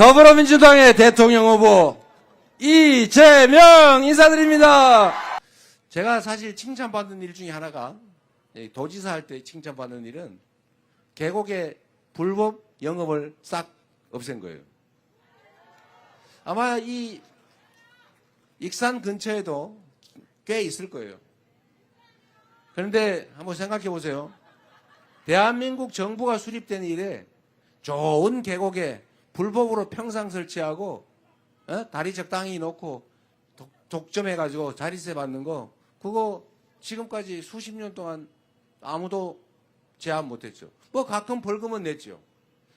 더불어민주당의 대통령 후보 이재명 인사드립니다. 제가 사실 칭찬받는 일 중에 하나가 이 도지사 할 때 칭찬받는 일은 계곡의 불법 영업을 싹 없앤 거예요. 아마 이 익산 근처에도 꽤 있을 거예요. 그런데 한번 생각해 보세요. 대한민국 정부가 수립된 이래 좋은 계곡에 불법으로 평상 설치하고 어? 다리 적당히 놓고 독, 독점해가지고 자리세 받는 거 그거 지금까지 수십 년 동안 아무도 제한 못했죠. 뭐 가끔 벌금은 냈죠.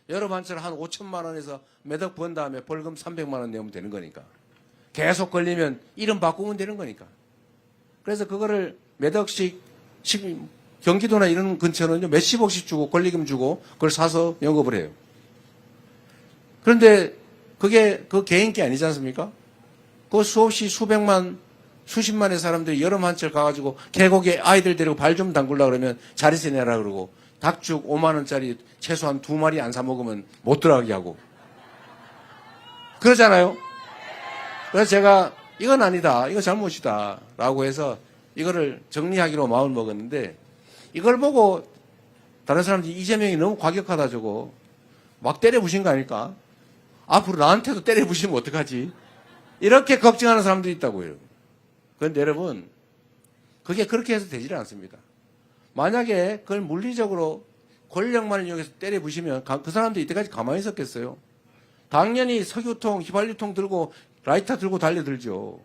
여러 반차를 한 5천만 원에서 매덕 번 다음에 벌금 300만 원 내면 되는 거니까. 계속 걸리면 이름 바꾸면 되는 거니까. 그래서 그거를 몇 억씩 씩 경기도나 이런 근처는요 몇십억씩 주고 권리금 주고 그걸 사서 영업을 해요. 그런데 그게 그 개인 게 아니지 않습니까? 그 수없이 수백만 수십만의 사람들이 여름 한철 가가지고 계곡에 아이들 데리고 발 좀 담글라 그러면 자리세 내라 그러고 닭죽 5만 원짜리 최소한 두 마리 안 사 먹으면 못 들어가게 하고 그러잖아요. 그래서 제가 이건 아니다. 이거 잘못이다. 라고 해서 이거를 정리하기로 마음을 먹었는데 이걸 보고 다른 사람들이 이재명이 너무 과격하다 저거 막 때려 부신 거 아닐까? 앞으로 나한테도 때려 부시면 어떡하지? 이렇게 걱정하는 사람들이 있다고요. 그런데 여러분 그게 그렇게 해서 되지는 않습니다. 만약에 그걸 물리적으로 권력만을 이용해서 때려 부시면 그 사람들이 이때까지 가만히 있었겠어요? 당연히 석유통, 휘발유통 들고 라이터 들고 달려들죠.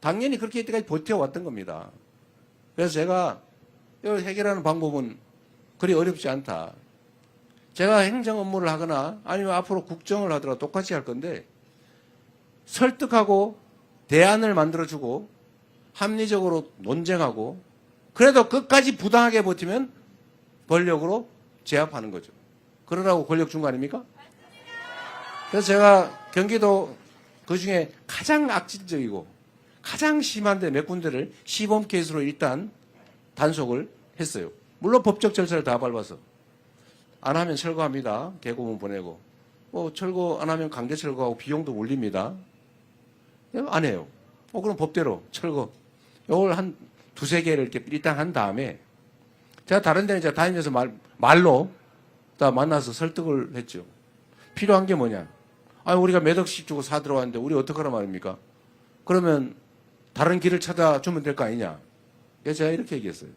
당연히 그렇게 이때까지 버텨왔던 겁니다. 그래서 제가 이걸 해결하는 방법은 그리 어렵지 않다. 제가 행정 업무를 하거나 아니면 앞으로 국정을 하더라도 똑같이 할 건데 설득하고 대안을 만들어주고 합리적으로 논쟁하고 그래도 끝까지 부당하게 버티면 권력으로 제압하는 거죠. 그러라고 권력 준 거 아닙니까? 그래서 제가 경기도 그 중에 가장 악질적이고 가장 심한데 몇 군데를 시범 케이스로 일단 단속을 했어요. 물론 법적 절차를 다 밟아서. 안 하면 철거합니다. 개고문 보내고. 뭐 철거 안 하면 강제 철거하고 비용도 올립니다. 안 해요. 어, 그럼 법대로 철거. 요걸 한 두세 개를 이렇게 일단 한 다음에 제가 다른 데는 제가 다니면서 말, 말로 다 만나서 설득을 했죠. 필요한 게 뭐냐. 아, 우리가 몇 억씩 주고 사 들어왔는데 우리 어떡하란 말입니까? 그러면 다른 길을 찾아주면 될 거 아니냐. 그래서 제가 이렇게 얘기했어요.